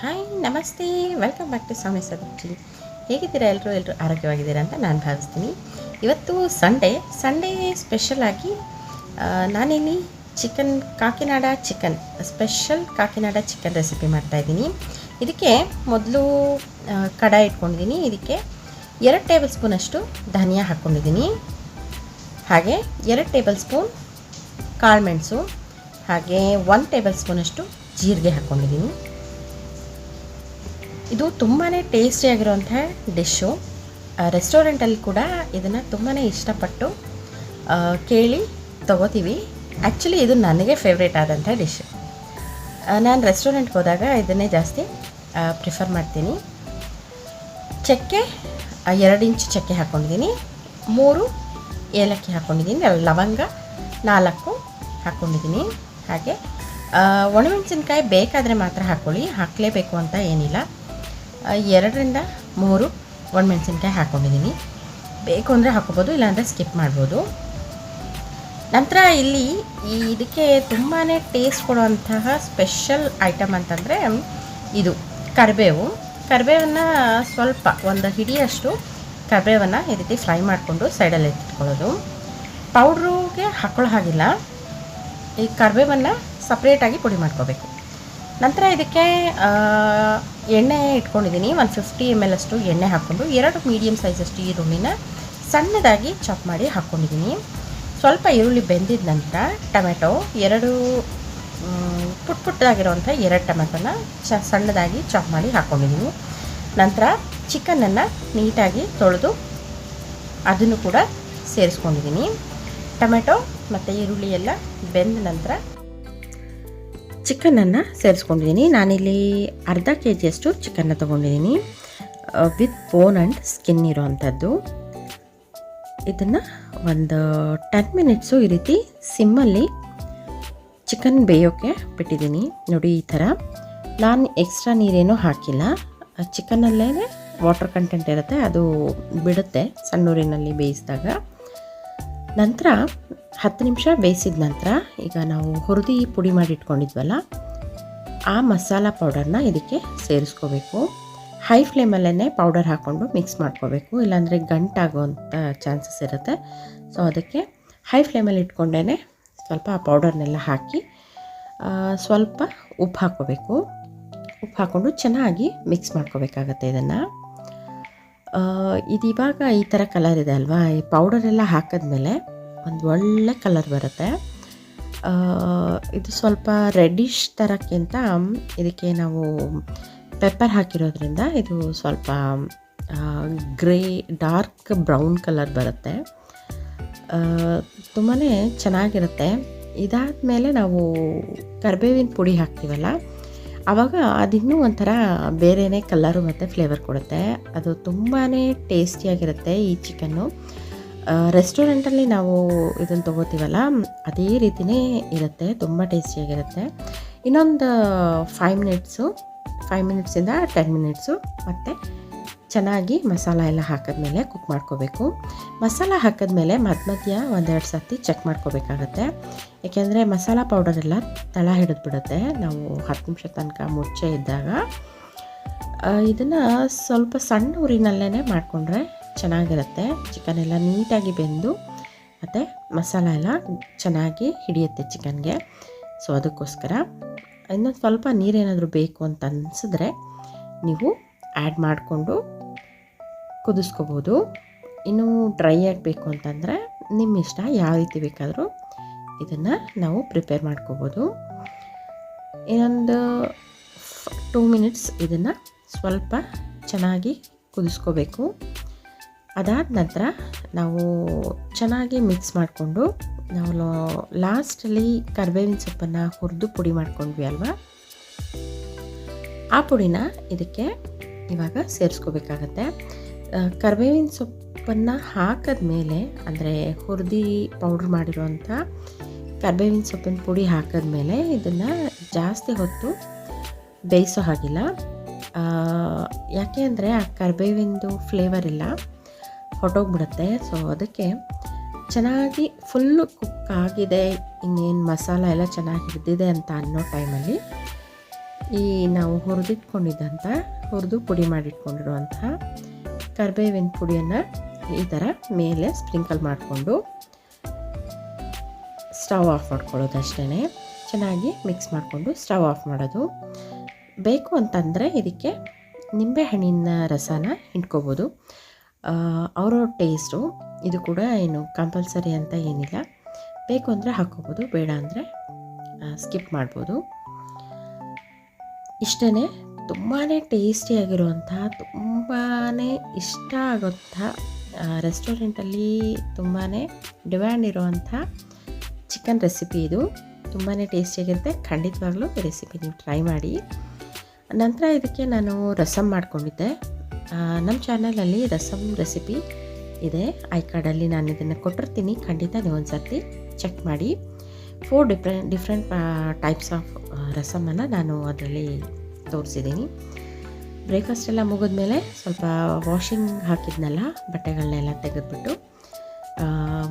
Hi ನಮಸ್ತೆ. Welcome back to Swami Sadakshi ಹೇಗಿದ್ದೀರಾ ಎಲ್ಲರೂ ಎಲ್ಲರೂ ಆರೋಗ್ಯವಾಗಿದ್ದೀರಾ ಅಂತ ನಾನು ಭಾವಿಸ್ತೀನಿ. ಇವತ್ತು ಸಂಡೇ ಸಂಡೇ ಸ್ಪೆಷಲಾಗಿ ನಾನಿಲ್ಲಿ chicken Kakinada chicken special Kakinada chicken recipe ಮಾಡ್ತಾಯಿದ್ದೀನಿ ಇದಕ್ಕೆ ಮೊದಲು ಕಡಾಯಿ ಇಟ್ಕೊಂಡಿದ್ದೀನಿ. ಇದಕ್ಕೆ ಎರಡು ಟೇಬಲ್ ಸ್ಪೂನಷ್ಟು ಧನಿಯಾ ಹಾಕ್ಕೊಂಡಿದ್ದೀನಿ. ಹಾಗೆ ಎರಡು ಟೇಬಲ್ ಸ್ಪೂನ್ ಕಾಳುಮೆಣಸು ಹಾಗೆ ಒನ್ ಟೇಬಲ್ ಸ್ಪೂನಷ್ಟು ಜೀರಿಗೆ ಹಾಕ್ಕೊಂಡಿದ್ದೀನಿ ಇದು ತುಂಬಾ ಟೇಸ್ಟಿಯಾಗಿರುವಂಥ ಡಿಶ್ಶು ರೆಸ್ಟೋರೆಂಟಲ್ಲಿ ಕೂಡ ಇದನ್ನು ತುಂಬಾ ಇಷ್ಟಪಟ್ಟು ಕೇಳಿ ತಗೋತೀವಿ. ಆ್ಯಕ್ಚುಲಿ ಇದು ನನಗೆ ಫೇವ್ರೇಟ್ ಆದಂಥ ಡಿಶ್ ನಾನು ರೆಸ್ಟೋರೆಂಟ್ಗೆ ಹೋದಾಗ ಇದನ್ನೇ ಜಾಸ್ತಿ ಪ್ರಿಫರ್ ಮಾಡ್ತೀನಿ. ಚಕ್ಕೆ ಎರಡು ಇಂಚು ಚಕ್ಕೆ ಹಾಕ್ಕೊಂಡಿದ್ದೀನಿ ಮೂರು ಏಲಕ್ಕಿ ಹಾಕ್ಕೊಂಡಿದ್ದೀನಿ ಲವಂಗ ನಾಲ್ಕು ಹಾಕ್ಕೊಂಡಿದ್ದೀನಿ ಹಾಗೆ ಒಣಮೆಣಸಿನ್ಕಾಯಿ ಬೇಕಾದರೆ ಮಾತ್ರ ಹಾಕ್ಕೊಳ್ಳಿ ಹಾಕಲೇಬೇಕು ಅಂತ ಏನಿಲ್ಲ. ಎರಡರಿಂದ ಮೂರು ಒಣಮೆಣಸಿನ್ಕಾಯಿ ಹಾಕ್ಕೊಂಡಿದ್ದೀನಿ ಬೇಕು ಅಂದರೆ ಹಾಕ್ಕೋಬೋದು, ಇಲ್ಲಾಂದರೆ ಸ್ಕಿಪ್ ಮಾಡ್ಬೋದು. ನಂತರ ಇಲ್ಲಿ ಈ ಇದಕ್ಕೆ ತುಂಬಾ ಟೇಸ್ಟ್ ಕೊಡುವಂತಹ ಸ್ಪೆಷಲ್ ಐಟಮ್ ಅಂತಂದರೆ ಇದು, ಕರಿಬೇವು. ಕರಿಬೇವನ್ನು ಸ್ವಲ್ಪ, ಒಂದು ಹಿಡಿಯಷ್ಟು ಕರಿಬೇವನ್ನು ಈ ರೀತಿ ಫ್ರೈ ಮಾಡಿಕೊಂಡು ಸೈಡಲ್ಲಿ ಎತ್ತಿಟ್ಕೊಳ್ಳೋದು ಪೌಡ್ರಿಗೆ ಹಾಕೊಳ್ಳೋ ಹಾಗಿಲ್ಲ. ಈ ಕರಿಬೇವನ್ನು ಸಪ್ರೇಟಾಗಿ ಪುಡಿ ಮಾಡ್ಕೋಬೇಕು. ನಂತರ ಇದಕ್ಕೆ ಎಣ್ಣೆ ಇಟ್ಕೊಂಡಿದ್ದೀನಿ. ಒಂದು ಫಿಫ್ಟಿ ಎಂ ಎಲ್ ಅಷ್ಟು ಎಣ್ಣೆ ಹಾಕ್ಕೊಂಡು, ಎರಡು ಮೀಡಿಯಮ್ ಸೈಜಷ್ಟು ಈರುಳ್ಳಿನ ಸಣ್ಣದಾಗಿ ಚಾಪ್ ಮಾಡಿ ಹಾಕ್ಕೊಂಡಿದ್ದೀನಿ ಸ್ವಲ್ಪ ಈರುಳ್ಳಿ ಬೆಂದಿದ ನಂತರ ಟೊಮೆಟೊ, ಎರಡು ಪುಟ್ ಪುಟ್ಟದಾಗಿರೋವಂಥ ಎರಡು ಟೊಮೆಟೊನ ಚ, ಸಣ್ಣದಾಗಿ ಚಾಪ್ ಮಾಡಿ ಹಾಕ್ಕೊಂಡಿದ್ದೀನಿ ನಂತರ ಚಿಕನನ್ನು ನೀಟಾಗಿ ತೊಳೆದು, ಅದನ್ನು ಕೂಡ ಸೇರಿಸ್ಕೊಂಡಿದ್ದೀನಿ. ಟೊಮೆಟೊ ಮತ್ತು ಈರುಳ್ಳಿ ಎಲ್ಲ ಬೆಂದ ನಂತರ ಚಿಕನನ್ನು ಸೇರಿಸ್ಕೊಂಡಿದ್ದೀನಿ. ನಾನಿಲ್ಲಿ ಅರ್ಧ ಕೆ ಜಿಯಷ್ಟು ಚಿಕನ್ನ ತೊಗೊಂಡಿದ್ದೀನಿ. ವಿತ್ ಬೋನ್ ಆ್ಯಂಡ್ ಸ್ಕಿನ್ ಇರೋವಂಥದ್ದು. ಇದನ್ನು ಒಂದು ಟೆನ್ ಮಿನಿಟ್ಸು ಈ ರೀತಿ ಸಿಮ್ಮಲ್ಲಿ ಚಿಕನ್ ಬೇಯೋಕ್ಕೆ ಬಿಟ್ಟಿದ್ದೀನಿ. ನೋಡಿ ಈ ಥರ. ನಾನು ಎಕ್ಸ್ಟ್ರಾ ನೀರೇನೂ ಹಾಕಿಲ್ಲ. ಚಿಕನಲ್ಲೇ ವಾಟರ್ ಕಂಟೆಂಟ್ ಇರುತ್ತೆ, ಅದು ಬಿಡುತ್ತೆ ಸಣ್ಣೂರಿನಲ್ಲಿ ಬೇಯಿಸಿದಾಗ. ನಂತರ ಹತ್ತು ನಿಮಿಷ ಬೇಯಿಸಿದ ನಂತರ ಈಗ ನಾವು ಹುರಿದು ಪುಡಿ ಮಾಡಿ ಇಟ್ಕೊಂಡಿದ್ವಲ್ಲ, ಆ ಮಸಾಲ ಪೌಡರ್ನ ಇದಕ್ಕೆ ಸೇರಿಸ್ಕೋಬೇಕು. ಹೈ ಫ್ಲೇಮಲ್ಲೇ ಪೌಡರ್ ಹಾಕ್ಕೊಂಡು ಮಿಕ್ಸ್ ಮಾಡ್ಕೋಬೇಕು, ಇಲ್ಲಾಂದರೆ ಗಂಟಾಗುವಂಥ ಚಾನ್ಸಸ್ ಇರುತ್ತೆ. ಸೊ ಅದಕ್ಕೆ ಹೈ ಫ್ಲೇಮಲ್ಲಿ ಇಟ್ಕೊಂಡೇ ಸ್ವಲ್ಪ ಆ ಪೌಡರ್ನೆಲ್ಲ ಹಾಕಿ ಸ್ವಲ್ಪ ಉಪ್ಪು ಹಾಕ್ಕೋಬೇಕು. ಉಪ್ಪು ಹಾಕ್ಕೊಂಡು ಚೆನ್ನಾಗಿ ಮಿಕ್ಸ್ ಮಾಡ್ಕೋಬೇಕಾಗತ್ತೆ ಇದನ್ನು. ಇದು ಇವಾಗ ಈ ಥರ ಕಲರ್ ಇದೆ ಅಲ್ವಾ? ಈ ಪೌಡರೆಲ್ಲ ಹಾಕಿದ್ಮೇಲೆ ಒಂದು ಒಳ್ಳೆ ಕಲರ್ ಬರುತ್ತೆ. ಇದು ಸ್ವಲ್ಪ ರೆಡ್ಡಿಶ್ ಥರಕ್ಕಿಂತ ಇದಕ್ಕೆ ನಾವು ಪೆಪ್ಪರ್ ಹಾಕಿರೋದ್ರಿಂದ ಇದು ಸ್ವಲ್ಪ ಗ್ರೇ ಡಾರ್ಕ್ ಬ್ರೌನ್ ಕಲರ್ ಬರುತ್ತೆ. ತುಂಬಾ ಚೆನ್ನಾಗಿರುತ್ತೆ. ಇದಾದ ಮೇಲೆ ನಾವು ಕರಿಬೇವಿನ ಪುಡಿ ಹಾಕ್ತೀವಲ್ಲ ಆವಾಗ ಅದಿನ್ನೂ ಒಂಥರ ಬೇರೆಯೇ ಕಲ್ಲರು ಮತ್ತು ಫ್ಲೇವರ್ ಕೊಡುತ್ತೆ. ಅದು ತುಂಬಾ ಟೇಸ್ಟಿಯಾಗಿರುತ್ತೆ ಈ ಚಿಕನ್ನು. ರೆಸ್ಟೋರೆಂಟಲ್ಲಿ ನಾವು ಇದನ್ನು ತೊಗೋತೀವಲ್ಲ, ಅದೇ ರೀತಿಯೇ ಇರುತ್ತೆ, ತುಂಬ ಟೇಸ್ಟಿಯಾಗಿರುತ್ತೆ. ಇನ್ನೊಂದು ಫೈವ್ ಮಿನಿಟ್ಸು ಫೈವ್ ಮಿನಿಟ್ಸಿಂದ ಟೆನ್ ಮಿನಿಟ್ಸು ಮತ್ತು ಚೆನ್ನಾಗಿ ಮಸಾಲ ಎಲ್ಲ ಹಾಕಿದ್ಮೇಲೆ ಕುಕ್ ಮಾಡ್ಕೋಬೇಕು. ಮಸಾಲ ಹಾಕಿದ್ಮೇಲೆ ಮಧ್ಯ ಮಧ್ಯ ಒಂದೆರಡು ಸರ್ತಿ ಚೆಕ್ ಮಾಡ್ಕೋಬೇಕಾಗತ್ತೆ. ಏಕೆಂದರೆ ಮಸಾಲ ಪೌಡರ್ ಎಲ್ಲ ತಳ ಹಿಡಿದ್ಬಿಡುತ್ತೆ. ನಾವು ಹತ್ತು ನಿಮಿಷ ತನಕ ಮುಚ್ಚೆ ಇದ್ದಾಗ. ಇದನ್ನು ಸ್ವಲ್ಪ ಸಣ್ಣ ಉರಿನಲ್ಲೇ ಮಾಡಿಕೊಂಡ್ರೆ ಚೆನ್ನಾಗಿರುತ್ತೆ. ಚಿಕನ್ ಎಲ್ಲ ನೀಟಾಗಿ ಬೆಂದು ಮತ್ತು ಮಸಾಲ ಎಲ್ಲ ಚೆನ್ನಾಗಿ ಹಿಡಿಯುತ್ತೆ ಚಿಕನ್ಗೆ ಸೊ ಅದಕ್ಕೋಸ್ಕರ ಇನ್ನೊಂದು ಸ್ವಲ್ಪ ನೀರೇನಾದರೂ ಬೇಕು ಅಂತ ಅನಿಸಿದ್ರೆ ನೀವು ಆ್ಯಡ್ ಮಾಡಿಕೊಂಡು ಕುದಿಸ್ಕೋಬೋದು. ಇನ್ನು ಡ್ರೈ ಆಗಬೇಕು ಅಂತಂದರೆ ನಿಮ್ಮ ಇಷ್ಟ ಯಾವ ರೀತಿ ಬೇಕಾದರೂ ಇದನ್ನು ನಾವು ಪ್ರಿಪೇರ್ ಮಾಡ್ಕೋಬೋದು. ಇನ್ನೊಂದು ಟೂ ಮಿನಿಟ್ಸ್ ಇದನ್ನು ಸ್ವಲ್ಪ ಚೆನ್ನಾಗಿ ಕುದಿಸ್ಕೋಬೇಕು. ಅದಾದ ನಂತರ ನಾವು ಚೆನ್ನಾಗಿ ಮಿಕ್ಸ್ ಮಾಡಿಕೊಂಡು ನಾವು ಲಾಸ್ಟಲ್ಲಿ ಕರ್ಬೇವಿನ ಸೊಪ್ಪನ್ನು ಹುರಿದು ಪುಡಿ ಮಾಡ್ಕೊಂಡ್ವಿ ಅಲ್ವಾ? ಆ ಪುಡಿನ ಇದಕ್ಕೆ ಇವಾಗ ಸೇರಿಸ್ಕೋಬೇಕಾಗತ್ತೆ. ಕರಿಬೇವಿನ ಸೊಪ್ಪನ್ನು ಹಾಕಿದ್ಮೇಲೆ, ಅಂದರೆ ಹುರಿದಿ ಪೌಡ್ರ್ ಮಾಡಿರುವಂಥ ಕರ್ಬೇವಿನ ಸೊಪ್ಪಿನ ಪುಡಿ ಹಾಕಿದ ಮೇಲೆ ಇದನ್ನು ಜಾಸ್ತಿ ಹೊತ್ತು ಬೇಯಿಸೋ ಹಾಗಿಲ್ಲ. ಯಾಕೆ ಅಂದರೆ ಆ ಕರ್ಬೇವಿಂದು ಫ್ಲೇವರ್ ಇಲ್ಲ ಹೊಟ್ಟೋಗ್ಬಿಡುತ್ತೆ ಸೊ ಅದಕ್ಕೆ ಚೆನ್ನಾಗಿ ಫುಲ್ಲು ಕುಕ್ ಆಗಿದೆ, ಇನ್ನೇನು ಮಸಾಲ ಎಲ್ಲ ಚೆನ್ನಾಗಿ ಹಿಡಿದಿದೆ ಅಂತ ಅನ್ನೋ ಟೈಮಲ್ಲಿ ಈ ನಾವು ಹುರಿದಿಟ್ಕೊಂಡಿದ್ದಂಥ, ಹುರಿದು ಪುಡಿ ಮಾಡಿಟ್ಕೊಂಡಿರುವಂತಹ ಕರಿಬೇವಿನ ಪುಡಿಯನ್ನು ಈ ಥರ ಮೇಲೆ ಸ್ಪ್ರಿಂಕಲ್ ಮಾಡಿಕೊಂಡು ಸ್ಟವ್ ಆಫ್ ಮಾಡ್ಕೊಳ್ಳೋದು ಅಷ್ಟೇ ಚೆನ್ನಾಗಿ ಮಿಕ್ಸ್ ಮಾಡಿಕೊಂಡು ಸ್ಟವ್ ಆಫ್ ಮಾಡೋದು. ಬೇಕು ಅಂತಂದರೆ ಇದಕ್ಕೆ ನಿಂಬೆಹಣ್ಣಿನ ರಸನ ಹಿಂಡ್ಕೋಬೋದು. ಅವರವ್ರ ಟೇಸ್ಟು ಇದು ಕೂಡ ಏನು ಕಂಪಲ್ಸರಿ ಅಂತ ಏನಿಲ್ಲ. ಬೇಕು ಅಂದರೆ ಹಾಕ್ಕೋಬೋದು, ಬೇಡ ಅಂದರೆ ಸ್ಕಿಪ್ ಮಾಡ್ಬೋದು. ಇಷ್ಟೇ ತುಂಬಾ ಟೇಸ್ಟಿಯಾಗಿರುವಂಥ ತುಂಬಾ ಇಷ್ಟ ಆಗುವಂಥ ರೆಸ್ಟೋರೆಂಟಲ್ಲಿ ತುಂಬಾ ಡಿಮ್ಯಾಂಡ್ ಇರುವಂಥ ಚಿಕನ್ ರೆಸಿಪಿ ಇದು. ತುಂಬಾ ಟೇಸ್ಟಿಯಾಗಿರುತ್ತೆ ಖಂಡಿತವಾಗ್ಲೂ ಈ ರೆಸಿಪಿ ನೀವು ಟ್ರೈ ಮಾಡಿ. ನಂತರ ಇದಕ್ಕೆ ನಾನು ರಸಮ್ ಮಾಡ್ಕೊಂಡಿದ್ದೆ. ನಮ್ಮ ಚಾನಲಲ್ಲಿ ರಸಮ್ ರೆಸಿಪಿ ಇದೆ. ಐ ಕಾರ್ಡಲ್ಲಿ ನಾನು ಇದನ್ನು ಕೊಟ್ಟಿರ್ತೀನಿ. ಖಂಡಿತ ನೀವು ಒಂದು ಸರ್ತಿ ಚೆಕ್ ಮಾಡಿ four different different types of ರಸಮನ್ನು ನಾನು ಅದರಲ್ಲಿ ತೋರಿಸಿದ್ದೀನಿ. ಬ್ರೇಕ್ಫಾಸ್ಟ್ ಎಲ್ಲ ಮುಗಿದ್ಮೇಲೆ ಸ್ವಲ್ಪ ವಾಷಿಂಗ್ ಹಾಕಿದ್ನಲ್ಲ ಬಟ್ಟೆಗಳನ್ನೆಲ್ಲ ತೆಗೆದುಬಿಟ್ಟು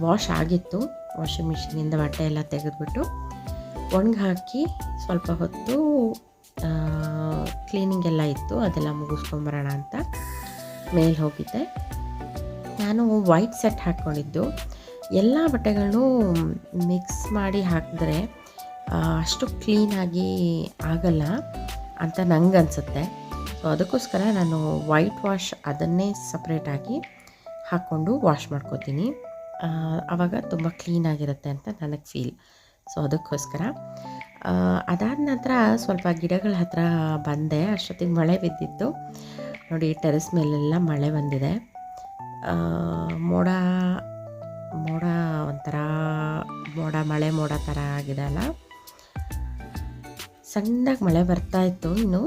ವಾಶ್ ಆಗಿತ್ತು. ವಾಷಿಂಗ್ ಮಿಷಿನಿಂದ ಬಟ್ಟೆ ಎಲ್ಲ ತೆಗೆದುಬಿಟ್ಟು, ಒಣಗಿ ಹಾಕಿ ಸ್ವಲ್ಪ ಹೊತ್ತು ಕ್ಲೀನಿಂಗ್ ಎಲ್ಲ ಇತ್ತು. ಅದೆಲ್ಲ ಮುಗಿಸ್ಕೊಂಬರೋಣ ಅಂತ ಮೇಲೆ ಹೋಗಿದ್ದೆ. ನಾನು ವೈಟ್ ಸೆಟ್ ಹಾಕ್ಕೊಂಡಿದ್ದು ಎಲ್ಲ ಬಟ್ಟೆಗಳನ್ನು ಮಿಕ್ಸ್ ಮಾಡಿ ಹಾಕಿದ್ರೆ ಅಷ್ಟು ಕ್ಲೀನಾಗಿ ಆಗಲ್ಲ. ಅಂತ ನಂಗೆ ಅನಿಸುತ್ತೆ ಸೊ ಅದಕ್ಕೋಸ್ಕರ ನಾನು ವೈಟ್ ವಾಶ್ ಅದನ್ನೇ ಸಪ್ರೇಟಾಗಿ ಹಾಕ್ಕೊಂಡು ವಾಶ್ ಮಾಡ್ಕೋತೀನಿ. ಆವಾಗ ತುಂಬ ಕ್ಲೀನಾಗಿರುತ್ತೆ ಅಂತ ನನಗೆ ಫೀಲ್ ಸೊ ಅದಕ್ಕೋಸ್ಕರ ಅದಾದ ನಂತರ ಸ್ವಲ್ಪ ಗಿಡಗಳ ಹತ್ರ ಬಂದೆ. ಅಷ್ಟೊತ್ತಿಗೆ ಮಳೆ ಬಿದ್ದಿತ್ತು. ನೋಡಿ ಟೆರೆಸ್ ಮೇಲೆಲ್ಲ ಮಳೆ ಬಂದಿದೆ. ಮೋಡ ಮೋಡ ಒಂಥರ ಮೋಡ, ಮಳೆ ಮೋಡ ಥರ ಆಗಿದೆ ಅಲ್ಲ? ಸಣ್ಣದಾಗಿ ಮಳೆ ಬರ್ತಾ ಇತ್ತು, ಇನ್ನು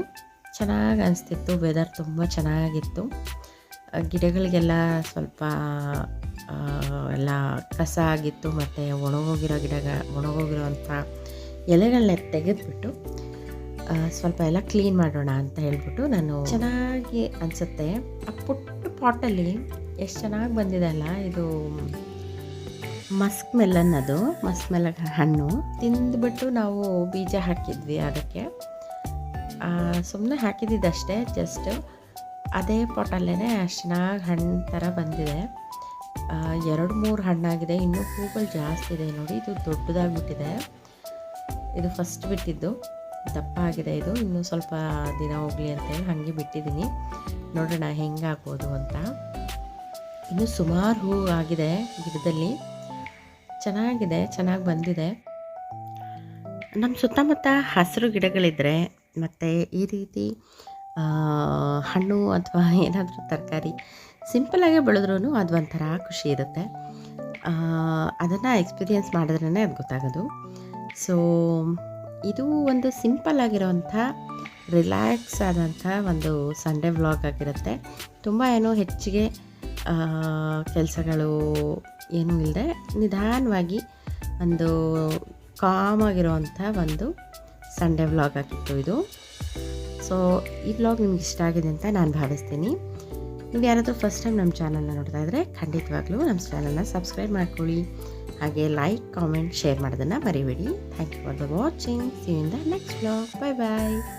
ಚೆನ್ನಾಗಿ ಅನಿಸ್ತಿತ್ತು ವೆದರ್ ತುಂಬ ಚೆನ್ನಾಗಿತ್ತು. ಗಿಡಗಳಿಗೆಲ್ಲ ಸ್ವಲ್ಪ ಎಲ್ಲ ಕಸ ಆಗಿತ್ತು, ಮತ್ತು ಒಣಗೋಗಿರೋ ಗಿಡಗಳ ಒಣಗೋಗಿರೋವಂಥ ಎಲೆಗಳನ್ನ ತೆಗೆದುಬಿಟ್ಟು ಸ್ವಲ್ಪ ಎಲ್ಲ ಕ್ಲೀನ್ ಮಾಡೋಣ ಅಂತ ಹೇಳ್ಬಿಟ್ಟು ನಾನು ಚೆನ್ನಾಗಿ ಅನಿಸುತ್ತೆ. ಆ ಪುಟ್ಟ ಪಾಟಲ್ಲಿ ಎಷ್ಟು ಚೆನ್ನಾಗಿ ಬಂದಿದೆ ಅಲ್ಲ, ಇದು ಮಸ್ಕ್ ಮೆಲನ್ ಅದು ಮಸ್ಕ್ ಮೆಲನ್ ಹಣ್ಣು. ತಿಂದುಬಿಟ್ಟು ನಾವು ಬೀಜ ಹಾಕಿದ್ವಿ ಅದಕ್ಕೆ. ಸುಮ್ಮನೆ ಹಾಕಿದ್ದಿದ್ದಷ್ಟೇ ಜಸ್ಟ್ ಅದೇ ಪಾಟಲ್ಲೇ ಅಷ್ಟು ಚೆನ್ನಾಗಿ ಹಣ್ಣು ಥರ ಬಂದಿದೆ. ಎರಡು ಮೂರು ಹಣ್ಣಾಗಿದೆ, ಇನ್ನೂ ಹೂಗಳು ಜಾಸ್ತಿ ಇದೆ ನೋಡಿ, ಇದು ದೊಡ್ಡದಾಗಿಬಿಟ್ಟಿದೆ. ಇದು ಫಸ್ಟ್ ಬಿಟ್ಟಿದ್ದು, ದಪ್ಪ ಆಗಿದೆ ಇದು, ಇನ್ನೂ ಸ್ವಲ್ಪ ದಿನ ಹೋಗಲಿ ಅಂತೇಳಿ ಹಾಗೆ ಬಿಟ್ಟಿದ್ದೀನಿ. ನೋಡೋಣ ಹೆಂಗಾಗ್ಬೋದು ಅಂತ. ಇನ್ನು ಸುಮಾರು ಹೂ ಆಗಿದೆ ಗಿಡದಲ್ಲಿ. ಚೆನ್ನಾಗಿದೆ, ಚೆನ್ನಾಗಿ ಬಂದಿದೆ. ನಮ್ಮ ಸುತ್ತಮುತ್ತ ಹಸಿರು ಗಿಡಗಳಿದ್ದರೆ ಮತ್ತು ಈ ರೀತಿ ಹಣ್ಣು ಅಥವಾ ಏನಾದರೂ ತರಕಾರಿ ಸಿಂಪಲಾಗೆ ಬೆಳೆದ್ರೂ ಅದು ಒಂಥರ ಖುಷಿ ಇರುತ್ತೆ. ಅದನ್ನು ಎಕ್ಸ್ಪೀರಿಯೆನ್ಸ್ ಮಾಡಿದ್ರೇ ಅದು ಗೊತ್ತಾಗೋದು. ಸೊ, ಇದು ಒಂದು ಸಿಂಪಲ್ ಆಗಿರೋವಂಥ ರಿಲ್ಯಾಕ್ಸ್ ಆದಂಥ ಒಂದು ಸಂಡೇ ವ್ಲಾಗ್ ಆಗಿರುತ್ತೆ. ತುಂಬ ಏನೋ ಹೆಚ್ಚಿಗೆ ಕೆಲಸಗಳು ಏನೂ ಇಲ್ಲದೆ ನಿಧಾನವಾಗಿ ಒಂದು ಕಾಮಾಗಿರೋವಂಥ ಒಂದು ಸಂಡೇ ವ್ಲಾಗ್ ಆಗಿತ್ತು ಇದು. ಸೊ ಈ ವ್ಲಾಗ್ ನಿಮ್ಗೆ ಇಷ್ಟ ಆಗಿದೆ ಅಂತ ನಾನು ಭಾವಿಸ್ತೀನಿ. ನೀವು ಯಾರಾದರೂ ಫಸ್ಟ್ ಟೈಮ್ ನಮ್ಮ ಚಾನಲ್ನ ನೋಡ್ತಾ ಇದ್ದರೆ ಖಂಡಿತವಾಗ್ಲೂ ನಮ್ಮ ಚಾನಲ್ನ ಸಬ್ಸ್ಕ್ರೈಬ್ ಮಾಡ್ಕೊಳ್ಳಿ. ಹಾಗೆ ಲೈಕ್ ಕಾಮೆಂಟ್ ಶೇರ್ ಮಾಡೋದನ್ನು ಮರಿಬೇಡಿ. Thank you for the watching see in the next vlog bye bye